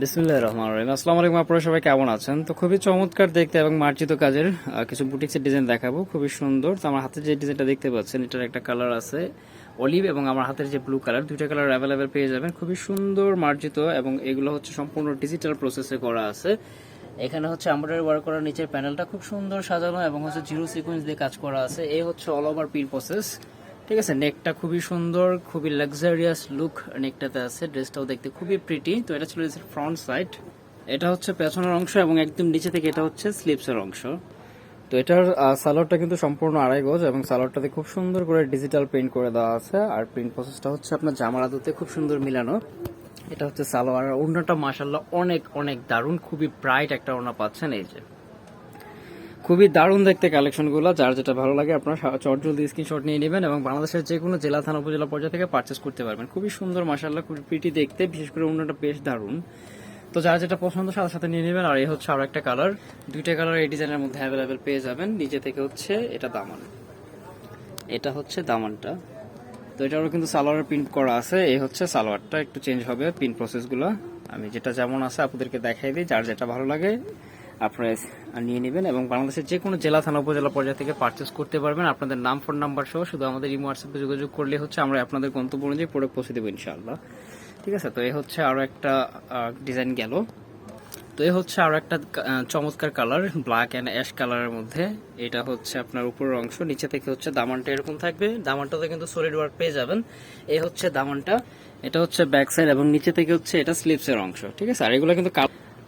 বিসমুল্লাহ রহমান আলাইকুম আপনারা সবাই কেমন আছেন? তো খুবই চমৎকার দেখতে এবং মার্জিত কাজের কিছু বুটিক্সের ডিজাইন দেখাবো। খুবই সুন্দর। আমার যে দেখতে পাচ্ছেন, এটার একটা কালার আছে অলিভ এবং আমার হাতের যে ব্লু কালার, দুইটা কালার অ্যাভেলেবেল পেয়ে যাবেন। খুবই সুন্দর, মার্জিত এবং এগুলো হচ্ছে সম্পূর্ণ ডিজিটাল প্রসেসে করা আছে। এখানে হচ্ছে এমব্রয়ডারি ওয়ার্ক করার নিচের প্যানেলটা খুব সুন্দর সাজানো এবং হচ্ছে জিরো সিকোয়েন্স দিয়ে কাজ করা আছে। এই হচ্ছে অল ওভার পিন প্রসেস ঠিক আছে নেকটা খুবই সুন্দর, খুবই লাক্সারিয়াস লুক নেকটাতে আছে ড্রেসটাও দেখতে খুবই প্রিটি তো এটা ছিল ফ্রন্ট সাইড এটা হচ্ছে পেছনের অংশ এবং একদম নিচে থেকে এটা হচ্ছে স্লিপসের অংশ। তো এটার সালোয়ারটা কিন্তু সম্পূর্ণ আড়াই গজ এবং সালোয়ারটাতে খুব সুন্দর করে ডিজিটাল প্রিন্ট করে দেওয়া আছে। আর প্রিন্ট প্রসেসটা হচ্ছে আপনার জামার আদতে খুব সুন্দর মিলানো। এটা হচ্ছে সালোয়ার আর ওড়নাটা মাসাল্লাহ অনেক অনেক দারুণ, খুবই ব্রাইট একটা ওনা পাচ্ছেন এই যে। খুবই দারুণ দেখতে কালেকশনগুলো যার যেটা ভালো লাগে আপনারা চট জলদি স্ক্রিনশট নিয়ে নেবেন এবং বাংলাদেশের যে কোনো জেলা, থানা, উপজেলা পর্যায়ে থেকে পারচেস করতে পারবেন। খুবই সুন্দর মাসাল্লাহ খুবই প্রিটি দেখতে, বিশেষ করে অন্যটা বেশ দারুণ। তো যার যেটা পছন্দ সাথে সাথে নিয়ে নেবেন, আর এই হচ্ছে আরও একটা কালার দুইটা কালার এই ডিজাইনের মধ্যে অ্যাভেলেবেল পেয়ে যাবেন। নিচে থেকে হচ্ছে এটা দামান। এটা হচ্ছে দামানটা। তো এটারও কিন্তু সালোয়ারের প্রিন্ট করা আছে। এই হচ্ছে সালোয়ারটা, একটু চেঞ্জ হবে প্রিন্ট প্রসেসগুলো আমি যেটা যেমন আছে, আপনাদেরকে দেখাই দিই, যার যেটা ভালো লাগে। আপনারা নিয়ে নেবেন এবং বাংলাদেশের যে কোনো জেলা, থানা, উপজেলা পর্যায়ে থেকে পারচেস করতে পারবেন। আপনাদের নাম ফোন নাম্বার সহ শুধু আমাদের ইমো হোয়াটসঅ্যাপে যোগাযোগ করলে হচ্ছে আমরা আপনাদের গন্তব্য অনুযায়ী প্রোডাক্ট পৌঁছে দেবো ইনশাআল্লাহ। ঠিক আছে? তো এ হচ্ছে আরও একটা ডিজাইন গেল। তো এ হচ্ছে আরও একটা চমৎকার কালার ব্ল্যাক অ্যান্ড অ্যাশ কালারের মধ্যে। এটা হচ্ছে আপনার উপরের অংশ, নিচে থেকে হচ্ছে দামানটা এরকম থাকবে। দামানটাতে কিন্তু সলিড ওয়ার্ক পেয়ে যাবেন। এ হচ্ছে দামানটা, এটা হচ্ছে ব্যাক সাইড এবং নিচে থেকে হচ্ছে এটা স্লিপসের অংশ। ঠিক আছে? আর এগুলো কিন্তু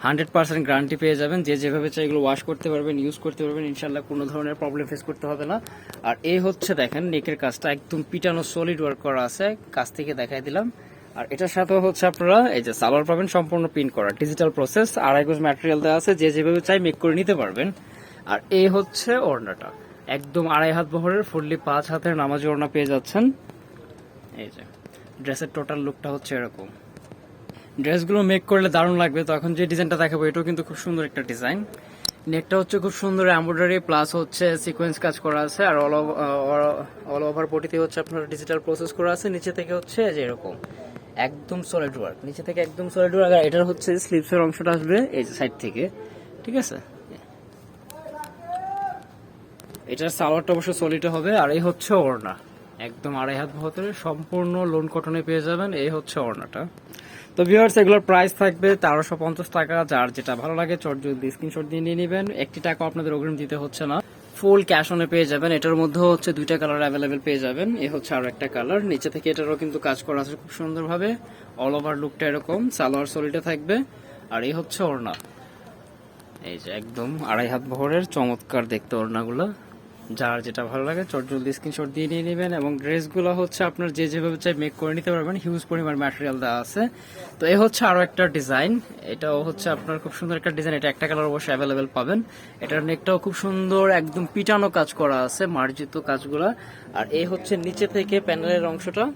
হান্ড্রেড পার্সেন্ট গ্যারান্টি পেয়ে যাবেন। যে যেভাবে চাই এগুলো ওয়াশ করতে পারবেন ইউজ করতে পারবেন ইনশাল্লাহ কোনো ধরনের প্রবলেম ফেস করতে হবে না। আর এই হচ্ছে দেখেন নেকের কাজটা একদম পিটানো সলিড ওয়ার্ক করা আছে। কাছ থেকে দেখাই দিলাম। আর এটার সাথে হচ্ছে আপনারা, এই যে সালোয়ার পাবেন, সম্পূর্ণ প্রিন্ট করা। ডিজিটাল প্রসেস আড়াই গোজ ম্যাটেরিয়াল দেওয়া আছে। যে যেভাবে চাই মেক করে নিতে পারবেন। আর এই হচ্ছে ওড়নাটা। একদম আড়াই হাত বহরের ফুললি পাঁচ হাতের নামাজি ওড়না পেয়ে যাচ্ছেন। এই যে ড্রেসের টোটাল লুকটা হচ্ছে এরকম। ড্রেসগুলো মেক করলে দারুণ লাগবে। তো এখন যে ডিজাইনটা দেখাবো, এটাও কিন্তু খুব সুন্দর একটা ডিজাইন। নেকটা হচ্ছে খুব সুন্দর এমব্রয়ডারি প্লাস হচ্ছে সিকোয়েন্স কাজ করা আছে, আর অল অল ওভার বডিতে হচ্ছে আপনার ডিজিটাল প্রসেস করা আছে। নিচে থেকে হচ্ছে যে এরকম, একদম সলিড ওয়ার্ক নিচে থেকে একদম সলিড ওয়ার্ক আর এটার হচ্ছে স্লিপসের অংশটা আসবে এই সাইড থেকে, ঠিক আছে? এটার সালোয়ারটা অবশ্য সলিড হবে, আর এই হচ্ছে ওড়না। একদম আড়াই হাত ভেতরে সম্পূর্ণ লোন কটনে পেয়ে যাবেন, এই হচ্ছে ওড়নাটা। তো ভিউয়ার্স এগুলোর প্রাইস থাকবে তেরোশো পঞ্চাশ টাকা। যার যেটা ভালো লাগে, চট যদি স্ক্রিনশট দিয়ে নিয়ে নেবেন। একটি টাকা আপনাদের অগ্রিম দিতে হচ্ছে না। ফুল ক্যাশ অনে পেয়ে যাবেন। এটার মধ্যে হচ্ছে দুইটা কালার অ্যাভেলেবেল পেয়ে যাবেন। এ হচ্ছে আরও একটা কালার নিচে থেকে এটারও কিন্তু কাজ করা আছে খুব সুন্দরভাবে। অল ওভার লুকটা এরকম। সালোয়ার সলিটা থাকবে। আর এই হচ্ছে ওড়না। এই যে একদম আড়াই হাত বহরের চমৎকার দেখতে ওড়নাগুলো। যার যেটা ভালো লাগে, চট জলদি স্ক্রিনশট দিয়ে নিয়ে নেবেন এবং ড্রেসগুলো হচ্ছে আপনার যে যেভাবে চাই মেক করে নিতে পারবেন। হিউজ পরিমাণ ম্যাটেরিয়াল দেওয়া আছে। তো এই হচ্ছে আরও একটা ডিজাইন এটাও হচ্ছে আপনার খুব সুন্দর একটা ডিজাইন এটা একটা কালার অবশ্যই অ্যাভেলেবেল পাবেন। এটার নেকটাও খুব সুন্দর, একদম পিটানো কাজ করা আছে, মার্জিত কাজগুলা। আর এ হচ্ছে নিচে থেকে প্যানেলের অংশটা।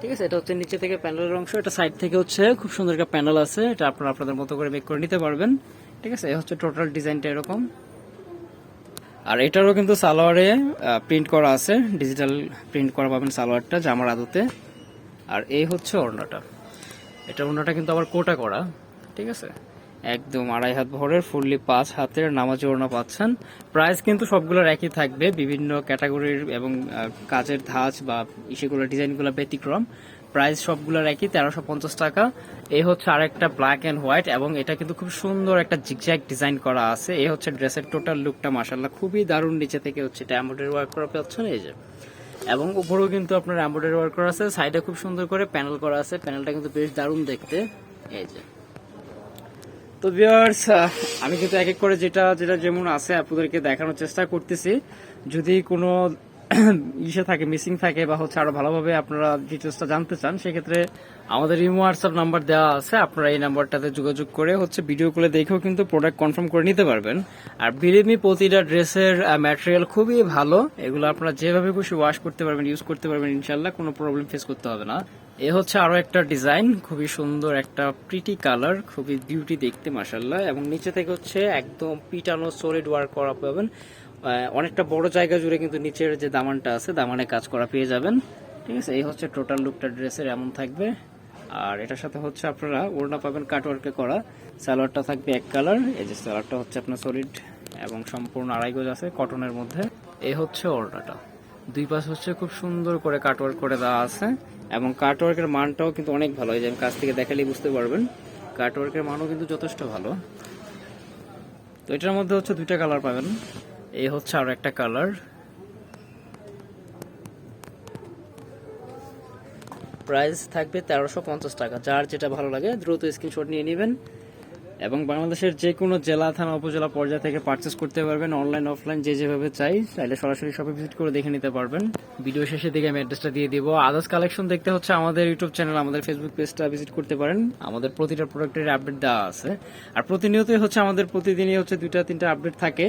ঠিক আছে? এটা হচ্ছে নিচে থেকে প্যানেলের অংশ। এটা সাইড থেকে হচ্ছে খুব সুন্দর একটা প্যানেল আছে। এটা আপনারা আপনাদের মতো করে মেক করে নিতে পারবেন। ঠিক আছে? এই হচ্ছে টোটাল ডিজাইনটা এরকম। আর এটারও কিন্তু সালোয়ারে প্রিন্ট করা আছে। ডিজিটাল প্রিন্ট করা পাবেন সালোয়ারটা জামার আদতে। আর এই হচ্ছে ওড়নাটা। এটা ওড়নাটা কিন্তু আবার কোটা করা, ঠিক আছে? একদম আড়াই হাত ভরের ফুললি পাঁচ হাতের নামাজি ওড়না পাচ্ছেন। প্রাইস কিন্তু সবগুলোর একই থাকবে। বিভিন্ন ক্যাটাগরির এবং কাজের ধাঁচ বা ইসেগুলো ডিজাইনগুলো ব্যতিক্রম। প্রাইস সবগুলোর একই, তেরোশো পঞ্চাশ টাকা। এই হচ্ছে আরেকটা ব্ল্যাক অ্যান্ড হোয়াইট এবং এটা কিন্তু খুব সুন্দর একটা জিগজ্যাগ ডিজাইন করা আছে। এই হচ্ছে ড্রেসের টোটাল লুকটা মাসাল্লাহ খুবই দারুণ নিচে থেকে হচ্ছে এটা এমব্রয়ডারি ওয়ার্ক করা পাচ্ছেন, এই যে। এবং উপরেও কিন্তু আপনার এমব্রয়ডারি ওয়ার্ক করা আছে সাইডে খুব সুন্দর করে প্যানেল করা আছে প্যানেলটা কিন্তু বেশ দারুণ দেখতে, এই যে। তো ভিউয়ার্স আমি কিন্তু এক এক করে যেটা যেটা যেমন আছে, আপনাদেরকে দেখানোর চেষ্টা করতেছি। যদি কোনো ইসে থাকে, মিসিং থাকে বা হচ্ছে আরও ভালোভাবে আপনারা ডিটেলসটা জানতে চান, সেক্ষেত্রে আমাদের ইমো হোয়াটসঅ্যাপ নাম্বার দেওয়া আছে। আপনারা এই নাম্বারটাতে যোগাযোগ করে হচ্ছে ভিডিও কলে দেখেও কিন্তু প্রোডাক্ট কনফার্ম করে নিতে পারবেন। আর বিলিমি প্রতিটা ড্রেসের ম্যাটেরিয়াল খুবই ভালো। এগুলো আপনারা যেভাবে খুশি ওয়াশ করতে পারবেন ইউজ করতে পারবেন ইনশাল্লাহ কোনো প্রবলেম ফেস করতে হবে না। এ হচ্ছে আরও একটা ডিজাইন খুবই সুন্দর একটা প্রিটি কালার খুবই বিউটি দেখতে মাসাল্লাহ এবং নিচে থেকে হচ্ছে একদম পিটানো সলিড ওয়ার্ক করা পাবেন। অনেকটা বড় জায়গা জুড়ে কিন্তু নিচের যে দামানটা আছে, দামানে কাজ করা পেয়ে যাবেন। ঠিক আছে, এই হচ্ছে টোটাল লুকটা ড্রেসের এমন থাকবে। আর এটার সাথে হচ্ছে আপনারা ওড়না পাবেন কাটওয়ার্কে করা। সালোয়ারটা থাকবে এক কালার এই যে সালোয়ারটা হচ্ছে আপনার সলিড এবং সম্পূর্ণ আড়াই গজ আছে কটনের মধ্যে। এই হচ্ছে ওড়নাটা। দুই পাশ হচ্ছে খুব সুন্দর করে কাটওয়ার্ক করে দেওয়া আছে এবং কাটওয়ার্কের মানটাও কিন্তু অনেক ভালো। এই যে আমি কাছ থেকে দেখালেই বুঝতে পারবেন কাটওয়ার্কের মানও কিন্তু যথেষ্ট ভালো। তো এটার মধ্যে হচ্ছে দুইটা কালার পাবেন। এই হচ্ছে আর একটা কালার। প্রাইস থাকবে তেরোশো পঞ্চাশ টাকা। যার যেটা ভালো লাগে, দ্রুত স্ক্রিনশট নিয়ে নেবেন। এবং বাংলাদেশের যে কোনো জেলা, থানা, উপজেলা পর্যায় থেকে পারচেস করতে পারবেন অনলাইন অফলাইন যে যেভাবে চাই চাইলে সরাসরি শপে ভিজিট করে দেখে নিতে পারবেন। ভিডিও শেষের দিকে আমি অ্যাড্রেসটা দিয়ে দিব। আদার্স কালেকশন দেখতে হচ্ছে আমাদের ইউটিউব চ্যানেল আমাদের ফেসবুক পেজটা ভিজিট করতে পারেন। আমাদের প্রতিটা প্রোডাক্টের আপডেট দেওয়া আছে। আর প্রতিনিয়তই হচ্ছে আমাদের প্রতিদিনই হচ্ছে দুইটা, তিনটা আপডেট থাকে।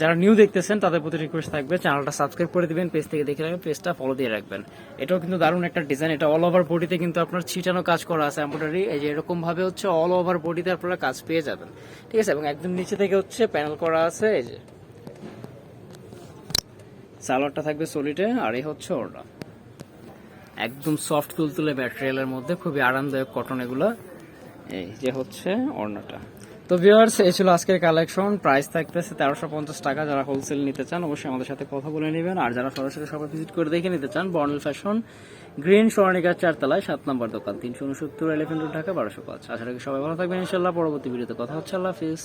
যারা নিউ দেখতেছেন, তাদের প্রতি রিকোয়েস্ট থাকবে চ্যানেলটা সাবস্ক্রাইব করে দিবেন পেজ থেকে দেখে রাখবেন পেজটা ফলো দিয়ে রাখবেন। এটাও কিন্তু দারুণ একটা ডিজাইন এটা অল ওভার বডিতে কিন্তু আপনার ছিটানো কাজ করা আছে এম্ব্রয়ডারি এই যে এরকম ভাবে হচ্ছে অল ওভার বডিতে আপনারা কাজ পেয়ে যাবেন। ঠিক আছে? এবং একদম নিচে থেকে হচ্ছে প্যানেল করা আছে, এই যে। সালোয়ারটা থাকবে সলিডে আর এই হচ্ছে ওটা একদম সফট তুলতুলে ম্যাটেরিয়ালের মধ্যে খুবই আরামদায়ক কটন এগুলো, এই যে হচ্ছে ওড়নাটা। তো ভিউয়ার্স এই ছিল আজকের কালেকশন প্রাইস থাকতেছে তেরোশো পঞ্চাশ টাকা। যারা হোলসেল নিতে চান, অবশ্যই আমাদের সাথে কথা বলে নেবেন। আর যারা সরাসরি সবাই ভিজিট করে দেখে নিতে চান বর্ণল ফ্যাশন গ্রিন স্বর্ণিকার চারতলায়, সাত নম্বর দোকান, তিনশো উনসত্তর এলিফেন্ট রোড ঢাকা, বারোশো পাঁচ। আশা রাখি সবাই ভালো থাকবেন। ইনশাল্লাহ পরবর্তী ভিডিওতে কথা হচ্ছে। আল্লাহ হাফিজ।